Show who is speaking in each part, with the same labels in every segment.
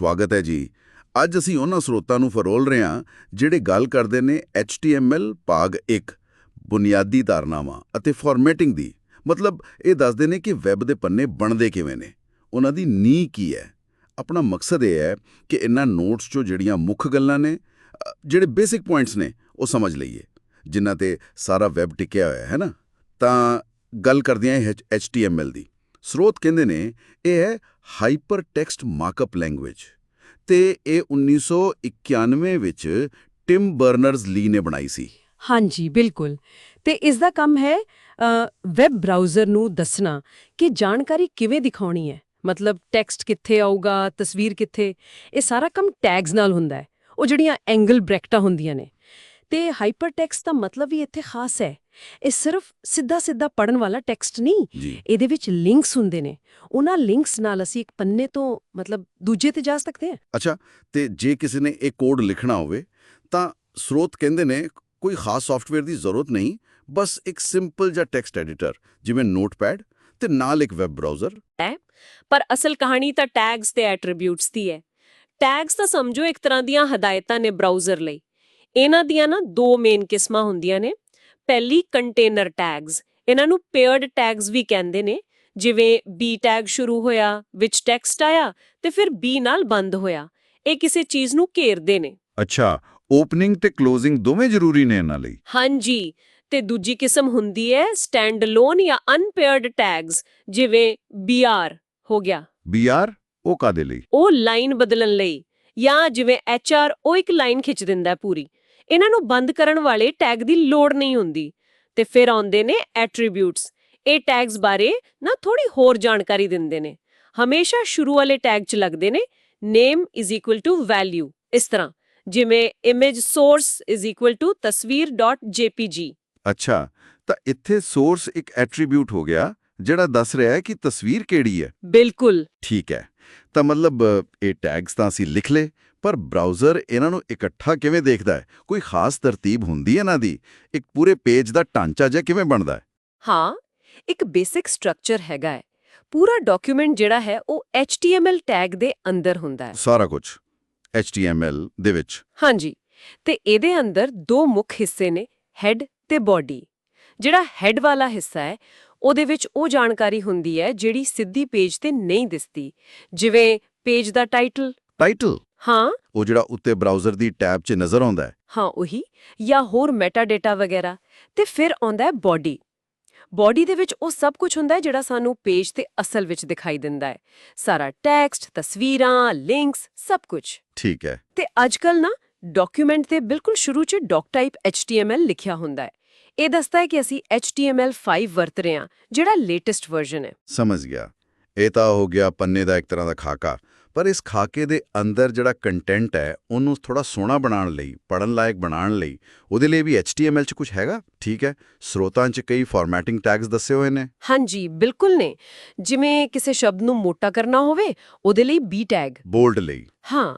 Speaker 1: ਸਵਾਗਤ ਹੈ ਜੀ। ਅੱਜ ਅਸੀਂ ਉਹਨਾਂ ਸਰੋਤਾਂ ਨੂੰ ਫਰੋਲ ਰਹੇ ਹਾਂ, ਜਿਹੜੇ ਗੱਲ ਕਰਦੇ ਨੇ HTML ਭਾਗ 1 ਬੁਨਿਆਦੀ ਧਾਰਨਾਵਾਂ ਅਤੇ ਫਾਰਮੈਟਿੰਗ ਦੀ। ਮਤਲਬ ਇਹ ਦੱਸਦੇ ਨੇ ਕਿ ਵੈਬ ਦੇ ਪੰਨੇ ਬਣਦੇ ਕਿਵੇਂ ਨੇ। ਉਹਨਾਂ ਦੀ ਨੀਂਹ ਕੀ ਹੈ? ਆਪਣਾ ਮਕਸਦ ਇਹ ਹੈ ਕਿ ਇਹਨਾਂ ਨੋਟਸ 'ਚੋਂ ਜਿਹੜੀਆਂ ਮੁੱਖ ਗੱਲਾਂ ਨੇ ਜਿਹੜੇ ਬੇਸਿਕ ਪੁਆਇੰਟਸ ਨੇ, ਉਹ ਸਮਝ ਲਈਏ। ਜਿਨ੍ਹਾਂ ਤੇ ਸਾਰਾ ਵੈਬ ਟਿਕਿਆ ਹੋਇਆ ਹੈ ਨਾ। ਤਾਂ ਗੱਲ ਕਰਦੇ ਹਾਂ HTML ਦੀ। ਸਰੋਤ ਕਹਿੰਦੇ ਨੇ, ਇਹ ਹੈ ਹਾਈਪਰ ਟੈਕਸਟ ਮਾਰਕਅਪ ਲੈਂਗੁਏਜ ਤੇ ਇਹ 1991 ਵਿੱਚ ਟਿਮ ਬਰਨਰਜ਼ ਲੀ ਨੇ ਬਣਾਈ ਸੀ।
Speaker 2: ਹਾਂਜੀ, ਬਿਲਕੁਲ। ਤੇ ਇਸ ਦਾ ਕੰਮ ਹੈ ਵੈਬ ਬਰਾਊਜ਼ਰ ਨੂੰ ਦੱਸਣਾ ਕਿ ਜਾਣਕਾਰੀ ਕਿਵੇਂ ਦਿਖਾਉਣੀ ਹੈ। ਮਤਲਬ ਟੈਕਸਟ ਕਿੱਥੇ ਆਊਗਾ, ਤਸਵੀਰ ਕਿੱਥੇ, ਇਹ ਸਾਰਾ ਕੰਮ ਟੈਗਸ ਨਾਲ ਹੁੰਦਾ ਹੈ। ਉਹ ਜਿਹੜੀਆਂ ਐਂਗਲ ਬ੍ਰੈਕਟਾਂ ਹੁੰਦੀਆਂ ਨੇ। ਤੇ ਹਾਈਪਰ ਟੈਕਸਟ ਦਾ ਮਤਲਬ ਵੀ ਇੱਥੇ ਖਾਸ ਹੈ। ਇਹ ਸਿਰਫ ਸਿੱਧਾ ਸਿੱਧਾ ਪੜਨ ਵਾਲਾ ਟੈਕਸਟ ਨਹੀਂ। ਇਹਦੇ ਵਿੱਚ ਲਿੰਕਸ ਹੁੰਦੇ ਨੇ। ਉਹਨਾਂ ਲਿੰਕਸ ਨਾਲ ਅਸੀਂ ਇੱਕ ਪੰਨੇ ਤੋਂ ਮਤਲਬ ਦੂਜੇ ਤੇ ਜਾ ਸਕਦੇ ਹਾਂ।
Speaker 1: ਅੱਛਾ ਤੇ ਜੇ ਕਿਸੇ ਨੇ ਇਹ ਕੋਡ ਲਿਖਣਾ ਹੋਵੇ ਤਾਂ ਸਰੋਤ ਕਹਿੰਦੇ ਨੇ ਕੋਈ ਖਾਸ ਸੌਫਟਵੇਅਰ ਦੀ ਜ਼ਰੂਰਤ ਨਹੀਂ ਬਸ ਇੱਕ ਸਿੰਪਲ ਜਿਹਾ ਟੈਕਸਟ ਐਡੀਟਰ ਜਿਵੇਂ ਨੋਟਪੈਡ ਤੇ ਨਾਲ ਇੱਕ ਵੈਬ ਬਰਾਊਜ਼ਰ
Speaker 3: ਪਰ ਅਸਲ ਕਹਾਣੀ ਤਾਂ ਟੈਗਸ ਤੇ ਐਟਰੀਬਿਊਟਸ ਦੀ ਹੈ। ਟੈਗਸ ਤਾਂ ਸਮਝੋ ਇੱਕ ਤਰ੍ਹਾਂ ਦੀਆਂ ਹਦਾਇਤਾਂ ਨੇ ਬਰਾਊਜ਼ਰ ਲਈ। ਇਹਨਾਂ ਦੀਆਂ ਨਾ ਦੋ ਮੇਨ ਕਿਸਮਾਂ ਹੁੰਦੀਆਂ ਨੇ ਪਹਿਲੀ ਕੰਟੇਨਰ ਟੈਗਸ ਇਹਨਾਂ ਨੂੰ ਪੇਅਰਡ ਟੈਗਸ ਵੀ ਕਹਿੰਦੇ ਨੇ ਜਿਵੇਂ ਬੀ ਟੈਗ ਸ਼ੁਰੂ ਹੋਇਆ ਵਿੱਚ ਟੈਕਸਟ ਆਇਆ ਤੇ ਫਿਰ ਬੀ ਨਾਲ ਬੰਦ ਹੋਇਆ ਇਹ ਕਿਸੇ ਚੀਜ਼ ਨੂੰ ਘੇਰਦੇ ਨੇ।
Speaker 1: ਅੱਛਾ ਓਪਨਿੰਗ ਤੇ ਕਲੋਜ਼ਿੰਗ ਦੋਵੇਂ ਜ਼ਰੂਰੀ ਨੇ ਇਹਨਾਂ ਲਈ?
Speaker 3: ਹਾਂਜੀ ਤੇ ਦੂਜੀ ਕਿਸਮ ਹੁੰਦੀ ਹੈ ਸਟੈਂਡ ਅਲੋਨ ਜਾਂ ਅਨਪੇਅਰਡ ਟੈਗਸ ਜਿਵੇਂ br ਹੋ ਗਿਆ।
Speaker 1: ਬੀਆਰ ਉਹ ਕਾਦੇ ਲਈ?
Speaker 3: ਉਹ ਲਾਈਨ ਬਦਲਣ ਲਈ ਜਾਂ ਜਿਵੇਂ HR ਉਹ ਇੱਕ ਲਾਈਨ ਖਿੱਚ ਦਿੰਦਾ ਪੂਰੀ। ਇਹਨਾਂ ਨੂੰ ਬੰਦ ਕਰਨ ਵਾਲੇ ਟੈਗ ਦੀ ਲੋੜ ਨਹੀਂ ਹੁੰਦੀ। ਤੇ ਫਿਰ ਆਉਂਦੇ ਨੇ ਐਟਰੀਬਿਊਟਸ ਇਹ ਟੈਗਸ ਬਾਰੇ ਨਾ ਥੋੜੀ ਹੋਰ ਜਾਣਕਾਰੀ ਦਿੰਦੇ ਨੇ। ਹਮੇਸ਼ਾ ਸ਼ੁਰੂ ਵਾਲੇ ਟੈਗ 'ਚ ਲੱਗਦੇ ਨੇ name value ਇਸ ਤਰ੍ਹਾਂ ਜਿਵੇਂ image source tasveer.jpg
Speaker 1: ਅੱਛਾ ਤਾਂ ਇੱਥੇ ਸੋਰਸ ਇੱਕ ਐਟਰੀਬਿਊਟ ਹੋ ਗਿਆ ਜਿਹੜਾ ਦੱਸ ਰਿਹਾ ਹੈ ਕਿ ਤਸਵੀਰ ਕਿਹੜੀ ਹੈ।
Speaker 3: ਬਿਲਕੁਲ।
Speaker 1: ਠੀਕ ਹੈ ਤਾਂ ਮਤਲਬ ਇਹ ਟੈਗਸ ਤਾਂ ਅਸੀਂ ਲਿਖ ਲਏ ਪਰ ਬਰਾਊਜ਼ਰ ਇਹਨਾਂ ਨੂੰ ਇਕੱਠਾ ਕਿਵੇਂ ਦੇਖਦਾ ਹੈ? ਕੋਈ ਖਾਸ ਤਰਤੀਬ ਹੁੰਦੀ ਹੈ ਇਹਨਾਂ ਦੀ? ਇੱਕ ਪੂਰੇ ਪੇਜ ਦਾ ਢਾਂਚਾ ਜਿਹਾ ਕਿਵੇਂ ਬਣਦਾ ਹੈ?
Speaker 3: ਹਾਂ ਇੱਕ ਬੇਸਿਕ ਸਟਰਕਚਰ ਹੈਗਾ ਹੈ। ਪੂਰਾ ਡਾਕੂਮੈਂਟ ਜਿਹੜਾ ਹੈ ਉਹ HTML ਟੈਗ ਦੇ ਅੰਦਰ ਹੁੰਦਾ ਹੈ।
Speaker 1: ਸਾਰਾ ਕੁਝ HTML ਦੇ ਵਿੱਚ?
Speaker 3: ਹਾਂਜੀ ਤੇ ਇਹਦੇ ਅੰਦਰ ਦੋ ਮੁੱਖ ਹਿੱਸੇ ਨੇ ਹੈਡ ਤੇ ਬਾਡੀ ਜਿਹੜਾ ਹੈਡ ਵਾਲਾ ਹਿੱਸਾ ਹੈ ਉਹਦੇ ਵਿੱਚ ਉਹ ਜਾਣਕਾਰੀ ਹੁੰਦੀ ਹੈ ਜਿਹੜੀ ਸਿੱਧੀ ਪੇਜ ਤੇ ਨਹੀਂ ਦਿਸਦੀ। ਜਿਵੇਂ ਪੇਜ ਦਾ ਟਾਈਟਲ
Speaker 1: ਟਾਈਟਲ
Speaker 3: ਹਾਂ।
Speaker 1: ਉਹ ਜਿਹੜਾ ਉੱਤੇ ਬਰਾਊਜ਼ਰ ਦੀ ਟੈਬ 'ਚ ਨਜ਼ਰ ਆਉਂਦਾ ਹੈ।
Speaker 3: ਹਾਂ ਉਹੀ। ਜਾਂ ਹੋਰ ਮੈਟਾ ਡਾਟਾ ਵਗੈਰਾ। ਤੇ ਫਿਰ ਆਉਂਦਾ ਹੈ ਬਾਡੀ ਬਾਡੀ ਦੇ ਵਿੱਚ ਉਹ ਸਭ ਕੁਝ ਹੁੰਦਾ ਹੈ ਜਿਹੜਾ ਸਾਨੂੰ ਪੇਜ ਤੇ ਅਸਲ ਵਿੱਚ ਦਿਖਾਈ ਦਿੰਦਾ ਹੈ। ਸਾਰਾ ਟੈਕਸਟ ਤਸਵੀਰਾਂ ਲਿੰਕਸ ਸਭ ਕੁਝ
Speaker 1: ਠੀਕ ਹੈ।
Speaker 3: ਤੇ ਅੱਜਕੱਲ ਨਾ ਡਾਕੂਮੈਂਟ ਤੇ ਬਿਲਕੁਲ ਸ਼ੁਰੂ 'ਚ ਡਾਕ ਟਾਈਪ HTML ਲਿਖਿਆ ਹੁੰਦਾ ਹੈ। ਇਹ ਦੱਸਦਾ ਹੈ ਕਿ ਅਸੀਂ HTML5 ਵਰਤ ਰਹੇ ਹਾਂ ਜਿਹੜਾ ਲੇਟੈਸਟ ਵਰਜ਼ਨ ਹੈ।
Speaker 1: ਸਮਝ ਗਿਆ। ਇਹ ਤਾਂ ਹੋ ਗਿਆ ਪੰਨੇ ਦਾ ਇੱਕ ਤਰ੍ਹਾਂ ਦਾ ਖਾਕਾ। ਪਰ ਇਸ ਖਾਕੇ ਦੇ ਅੰਦਰ ਜਿਹੜਾ ਕੰਟੈਂਟ ਹੈ ਉਹਨੂੰ ਥੋੜਾ ਸੋਹਣਾ ਬਣਾਉਣ ਲਈ ਪੜਨ ਲਾਇਕ ਬਣਾਉਣ ਲਈ ਉਹਦੇ ਲਈ ਵੀ HTML 'ਚ ਕੁਝ ਹੈਗਾ? ਠੀਕ ਹੈ। ਸਰੋਤਾਂ 'ਚ ਕਈ ਫਾਰਮੈਟਿੰਗ ਟੈਗਸ ਦੱਸੇ ਹੋਏ ਨੇ।
Speaker 3: ਹਾਂਜੀ ਬਿਲਕੁਲ ਨੇ। ਜਿਵੇਂ ਕਿਸੇ ਸ਼ਬਦ ਨੂੰ ਮੋਟਾ ਕਰਨਾ ਹੋਵੇ ਉਹਦੇ ਲਈ B ਟੈਗ
Speaker 1: ਬੋਲਡ ਲਈ।
Speaker 3: ਹਾਂ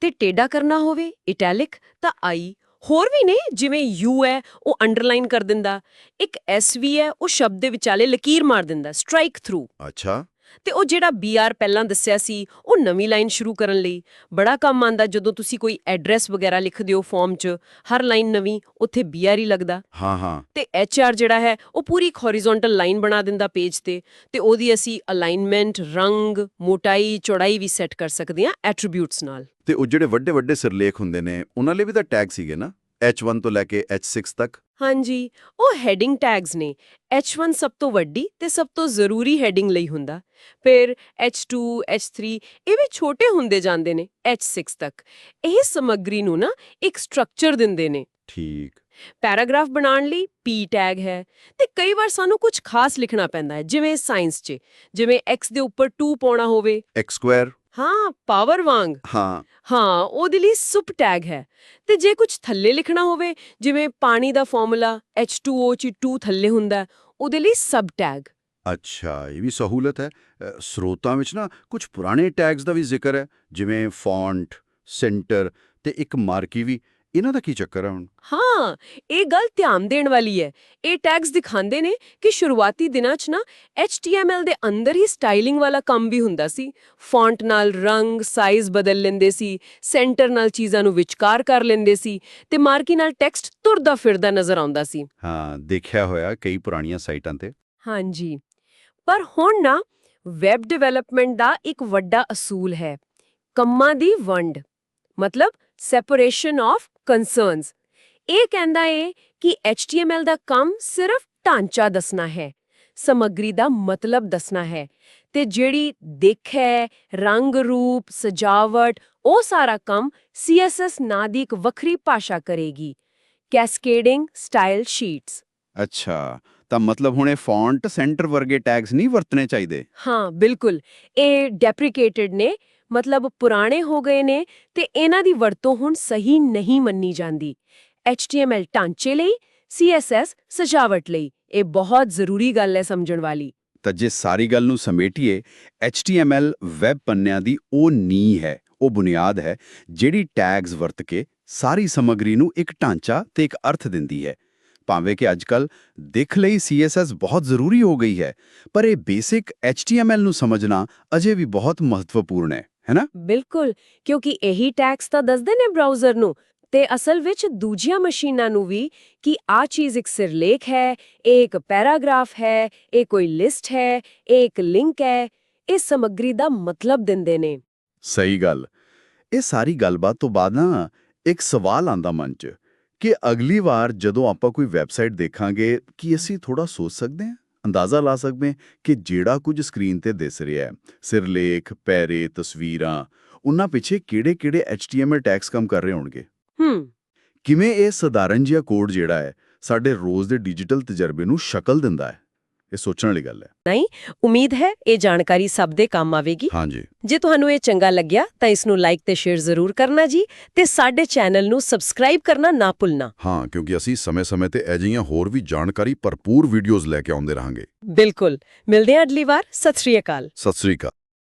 Speaker 3: ਤੇ ਟੇਡਾ ਕਰਨਾ ਹੋਵੇ ਇਟੈਲਿਕ ਤਾਂ ਆਈ ਹੋਰ ਵੀ ਨੇ ਜਿਵੇਂ ਯੂ ਹੈ ਉਹ ਅੰਡਰਲਾਈਨ ਕਰ ਦਿੰਦਾ। ਇੱਕ ਐਸ ਵੀ ਹੈ ਉਹ ਸ਼ਬਦ ਦੇ ਵਿਚਾਲੇ ਲਕੀਰ ਮਾਰ ਦਿੰਦਾ ਸਟ੍ਰਾਈਕ ਥਰੂ
Speaker 1: ਅੱਛਾ।
Speaker 3: ਤੇ ਉਹ ਜਿਹੜਾ ਬੀਆਰ ਪਹਿਲਾਂ ਦੱਸਿਆ ਸੀ ਉਹ ਨਵੀਂ ਲਾਈਨ ਸ਼ੁਰੂ ਕਰਨ ਲਈ ਬੜਾ ਕੰਮ ਆਂਦਾ ਜਦੋਂ ਤੁਸੀਂ ਕੋਈ ਐਡਰੈਸ ਵਗੈਰਾ ਲਿਖਦੇ ਹੋ ਫਾਰਮ 'ਚ ਹਰ ਲਾਈਨ ਨਵੀਂ ਉੱਥੇ ਬੀਆਰ ਹੀ ਲੱਗਦਾ।
Speaker 1: ਹਾਂ ਹਾਂ।
Speaker 3: ਤੇ ਐਚਆਰ ਜਿਹੜਾ ਹੈ ਉਹ ਪੂਰੀ ਇੱਕ ਹੌਰੀਜ਼ੌਂਟਲ ਲਾਈਨ ਬਣਾ ਦਿੰਦਾ ਪੇਜ ਤੇ ਤੇ ਉਹਦੀ ਅਸੀਂ ਅਲਾਈਨਮੈਂਟ ਰੰਗ ਮੋਟਾਈ ਚੌੜਾਈ ਵੀ ਸੈੱਟ ਕਰ ਸਕਦੇ ਹਾਂ ਐਟਰੀਬਿਊਟਸ ਨਾਲ।
Speaker 1: ਤੇ ਉਹ ਜਿਹੜੇ ਵੱਡੇ ਵੱਡੇ ਸਿਰਲੇਖ ਹੁੰਦੇ ਨੇ ਉਹਨਾਂ ਲਈ ਵੀ ਤਾਂ ਟੈਗ ਸੀਗੇ ਨਾ? H1 ਤੋਂ ਲੈ ਕੇ H6 ਤੱਕ?
Speaker 3: ਹਾਂਜੀ ਉਹ ਹੈਡਿੰਗ ਟੈਗਸ ਨੇ। H1 ਸਭ ਤੋਂ ਵੱਡੀ ਤੇ ਸਭ ਤੋਂ ਜ਼ਰੂਰੀ ਹੈਡਿੰਗ ਲਈ ਹੁੰਦਾ। ਫਿਰ H2 H3 ਇਹ ਵੀ ਛੋਟੇ ਹੁੰਦੇ ਜਾਂਦੇ ਨੇ H6 ਤੱਕ। ਇਹ ਸਮੱਗਰੀ ਨੂੰ ਨਾ ਇੱਕ ਸਟਰਕਚਰ ਦਿੰਦੇ ਨੇ।
Speaker 1: ਠੀਕ।
Speaker 3: ਪੈਰਾਗ੍ਰਾਫ ਬਣਾਉਣ ਲਈ P ਟੈਗ ਹੈ ਤੇ ਕਈ ਵਾਰ ਸਾਨੂੰ ਕੁਝ ਖਾਸ ਲਿਖਣਾ ਪੈਂਦਾ ਹੈ ਜਿਵੇਂ ਸਾਇੰਸ 'ਚ। ਜਿਵੇਂ x ਦੇ ਉੱਪਰ 2 ਪਾਉਣਾ ਹੋਵੇ।
Speaker 1: X ਸਕੁਅਰ
Speaker 3: ਹਾਂ ਪਾਵਰ ਵਾਂਗ।
Speaker 1: ਹਾਂ।
Speaker 3: ਹਾਂ ਉਹਦੇ ਲਈ ਸੁਪ ਟੈਗ ਹੈ। ਤੇ ਜੇ ਕੁਝ ਥੱਲੇ ਲਿਖਣਾ ਹੋਵੇ ਜਿਵੇਂ ਪਾਣੀ ਦਾ ਫਾਰਮੂਲਾ H2O ਚ 2 ਥੱਲੇ ਹੁੰਦਾ ਉਹਦੇ ਲਈ ਸਬ ਟੈਗ।
Speaker 1: ਅੱਛਾ ਇਹ ਵੀ ਸਹੂਲਤ ਹੈ। ਸਰੋਤਾਂ ਵਿੱਚ ਨਾ ਕੁਝ ਪੁਰਾਣੇ ਟੈਗਸ ਦਾ ਵੀ ਜ਼ਿਕਰ ਹੈ ਜਿਵੇਂ ਫੌਂਟ ਸੈਂਟਰ ਤੇ ਇੱਕ ਮਾਰਕੀ ਵੀ। ਇਹਨਾਂ ਦਾ ਕੀ ਚੱਕਰ ਹੈ
Speaker 3: ਹਾਂ ਇਹ ਗੱਲ ਧਿਆਨ ਦੇਣ ਵਾਲੀ ਹੈ। ਇਹ ਟੈਗਸ ਦਿਖਾਉਂਦੇ ਨੇ ਕਿ ਸ਼ੁਰੂਆਤੀ ਦਿਨਾਂ 'ਚ ਨਾ HTML ਦੇ ਅੰਦਰ ਹੀ ਸਟਾਈਲਿੰਗ ਵਾਲਾ ਕੰਮ ਵੀ ਹੁੰਦਾ ਸੀ। ਫੌਂਟ ਨਾਲ ਰੰਗ ਸਾਈਜ਼ ਬਦਲ ਲੈਂਦੇ ਸੀ ਸੈਂਟਰ ਨਾਲ ਚੀਜ਼ਾਂ ਨੂੰ ਵਿਚਕਾਰ ਕਰ ਲੈਂਦੇ ਸੀ ਤੇ ਮਾਰਕੀ ਨਾਲ ਟੈਕਸਟ ਤੁਰਦਾ ਫਿਰਦਾ ਨਜ਼ਰ ਆਉਂਦਾ ਸੀ।
Speaker 1: ਹਾਂ ਦੇਖਿਆ ਹੋਇਆ ਕਈ ਪੁਰਾਣੀਆਂ ਸਾਈਟਾਂ ਤੇ।
Speaker 3: ਹਾਂਜੀ। ਪਰ ਹੁਣ ਨਾ ਵੈਬ ਡਿਵੈਲਪਮੈਂਟ ਦਾ ਇੱਕ ਵੱਡਾ ਅਸੂਲ ਹੈ। ਕੰਮਾਂ ਦੀ ਵੰਡ ਮਤਲਬ ਸੈਪਰੇਸ਼ਨ ਆਫ ਕਨਸਰਨਸ ਇਹ ਕਹਿੰਦਾ ਏ ਕਿ HTML ਦਾ ਕੰਮ ਸਿਰਫ ਢਾਂਚਾ ਦੱਸਣਾ ਹੈ ਸਮੱਗਰੀ ਦਾ ਮਤਲਬ ਦੱਸਣਾ ਹੈ ਤੇ ਜਿਹੜੀ ਦਿੱਖ ਹੈ ਰੰਗ ਰੂਪ ਸਜਾਵਟ ਉਹ ਸਾਰਾ ਕੰਮ CSS ਨਾਂ ਦੀ ਇੱਕ ਵੱਖਰੀ ਭਾਸ਼ਾ ਕਰੇਗੀ। ਕੈਸਕੇਡਿੰਗ ਸਟਾਈਲ ਸ਼ੀਟਸ
Speaker 1: ਅੱਛਾ ਤਾਂ ਮਤਲਬ ਹੁਣ ਇਹ ਫੌਂਟ ਸੈਂਟਰ ਵਰਗੇ ਟੈਗਸ ਨਹੀਂ ਵਰਤਣੇ ਚਾਹੀਦੇ?
Speaker 3: ਹਾਂ ਬਿਲਕੁਲ। ਇਹ ਡੈਪਰੀਕੇਟਡ ਨੇ। ਮਤਲਬ ਪੁਰਾਣੇ ਹੋ ਗਏ ਨੇ ਤੇ ਇਹਨਾਂ ਦੀ ਵਰਤੋਂ ਹੁਣ ਸਹੀ ਨਹੀਂ ਮੰਨੀ ਜਾਂਦੀ। HTML ਢਾਂਚੇ ਲਈ CSS ਸਜਾਵਟ ਲਈ, ਇਹ ਬਹੁਤ ਜ਼ਰੂਰੀ ਗੱਲ ਹੈ ਸਮਝਣ ਵਾਲੀ।
Speaker 1: ਤਾਂ ਜੇ ਸਾਰੀ ਗੱਲ ਨੂੰ ਸਮੇਟੀਏ HTML ਵੈਬ ਪੰਨਿਆਂ ਦੀ ਉਹ ਨੀਂਹ ਹੈ, ਉਹ ਬੁਨਿਆਦ ਹੈ, ਜਿਹੜੀ ਟੈਗਸ ਵਰਤ ਕੇ ਸਾਰੀ ਸਮੱਗਰੀ ਨੂੰ ਇੱਕ ਢਾਂਚਾ ਤੇ ਇੱਕ ਅਰਥ ਦਿੰਦੀ ਹੈ। ਭਾਵੇਂ ਕਿ ਅੱਜਕੱਲ ਦਿਖ ਲਈ CSS ਬਹੁਤ ਜ਼ਰੂਰੀ ਹੋ ਗਈ ਹੈ, ਪਰ ਇਹ ਬੇਸਿਕ HTML ਨੂੰ ਸਮਝਣਾ ਅਜੇ ਵੀ ਬਹੁਤ ਮਹੱਤਵਪੂਰਨ ਹੈ। ਹੈਨਾ
Speaker 3: ਬਿਲਕੁਲ ਕਿਉਂਕਿ ਇਹੀ ਟੈਗਸ ਤਾਂ ਦੱਸਦੇ ਨੇ ਬ੍ਰਾਊਜ਼ਰ ਨੂੰ। ਤੇ ਅਸਲ ਵਿੱਚ ਦੂਜੀਆਂ ਮਸ਼ੀਨਾਂ ਨੂੰ ਵੀ ਕਿ ਆ ਚੀਜ਼ ਇੱਕ ਸਿਰਲੇਖ ਹੈ ਇਹ ਇੱਕ ਪੈਰਾਗ੍ਰਾਫ ਹੈ ਇਹ ਕੋਈ ਲਿਸਟ ਹੈ ਇਹ ਇੱਕ ਲਿੰਕ ਹੈ ਇਹ ਸਮੱਗਰੀ ਦਾ ਮਤਲਬ ਦਿੰਦੇ ਨੇ।
Speaker 1: ਸਹੀ ਗੱਲ। ਇਹ ਸਾਰੀ ਗੱਲਬਾਤ ਤੋਂ ਬਾਅਦ ਨਾ ਇੱਕ ਸਵਾਲ ਆਂਦਾ ਮਨ 'ਚ ਕਿ ਅਗਲੀ ਵਾਰ ਜਦੋਂ ਆਪਾਂ ਕੋਈ ਵੈਬਸਾਈਟ ਦੇਖਾਂਗੇ ਕੀ ਅਸੀਂ ਥੋੜਾ ਸੋਚ ਸਕਦੇ ਹਾਂ? ਅੰਦਾਜ਼ਾ ਲਾ ਸਕਦੇ ਕਿ ਜਿਹੜਾ ਕੁਝ ਸਕਰੀਨ ਤੇ ਦਿਸ ਰਿਹਾ ਹੈ ਸਿਰਲੇਖ ਪੈਰੇ ਤਸਵੀਰਾਂ ਉਹਨਾਂ ਪਿੱਛੇ ਕਿਹੜੇ-ਕਿਹੜੇ HTML ਟੈਗਸ ਕੰਮ ਕਰ ਰਹੇ ਹੋਣਗੇ?
Speaker 3: ਹੂੰ।
Speaker 1: ਕਿਵੇਂ ਇਹ ਸਧਾਰਨ ਜਿਹਾ ਕੋਡ ਜਿਹੜਾ ਹੈ ਸਾਡੇ ਰੋਜ਼ ਦੇ ਡਿਜੀਟਲ ਤਜਰਬੇ ਨੂੰ ਸ਼ਕਲ ਦਿੰਦਾ ਹੈ? ਇਹ ਸੋਚਣ ਵਾਲੀ ਗੱਲ ਹੈ।
Speaker 3: ਉਮੀਦ ਹੈ ਇਹ ਜਾਣਕਾਰੀ ਸਭ ਦੇ ਕੰਮ ਆਵੇਗੀ।
Speaker 4: ਹਾਂਜੀ।
Speaker 3: ਜੇ ਤੁਹਾਨੂੰ ਇਹ ਚੰਗਾ ਲੱਗਿਆ ਤਾਂ ਇਸ ਨੂੰ ਲਾਈਕ ਤੇ ਸ਼ੇਅਰ ਜ਼ਰੂਰ ਕਰਨਾ ਜੀ ਤੇ ਸਾਡੇ ਚੈਨਲ ਨੂੰ ਸਬਸਕ੍ਰਾਈਬ ਕਰਨਾ ਨਾ ਭੁੱਲਣਾ।
Speaker 4: ਹਾਂ ਕਿਉਂਕਿ ਅਸੀਂ ਸਮੇਂ-ਸਮੇਂ ਤੇ ਅਜਿਹੀਆਂ ਹੋਰ ਵੀ ਜਾਣਕਾਰੀ ਭਰਪੂਰ ਵੀਡੀਓਜ਼ ਲੈ ਕੇ ਆਉਂਦੇ ਰਹਾਂਗੇ।
Speaker 3: ਬਿਲਕੁਲ। ਮਿਲਦੇ ਹਾਂ ਅਗਲੀ ਵਾਰ। ਸਤਿ ਸ਼੍ਰੀ ਅਕਾਲ।
Speaker 4: ਸਤਿ ਸ੍ਰੀ ਅਕਾਲ।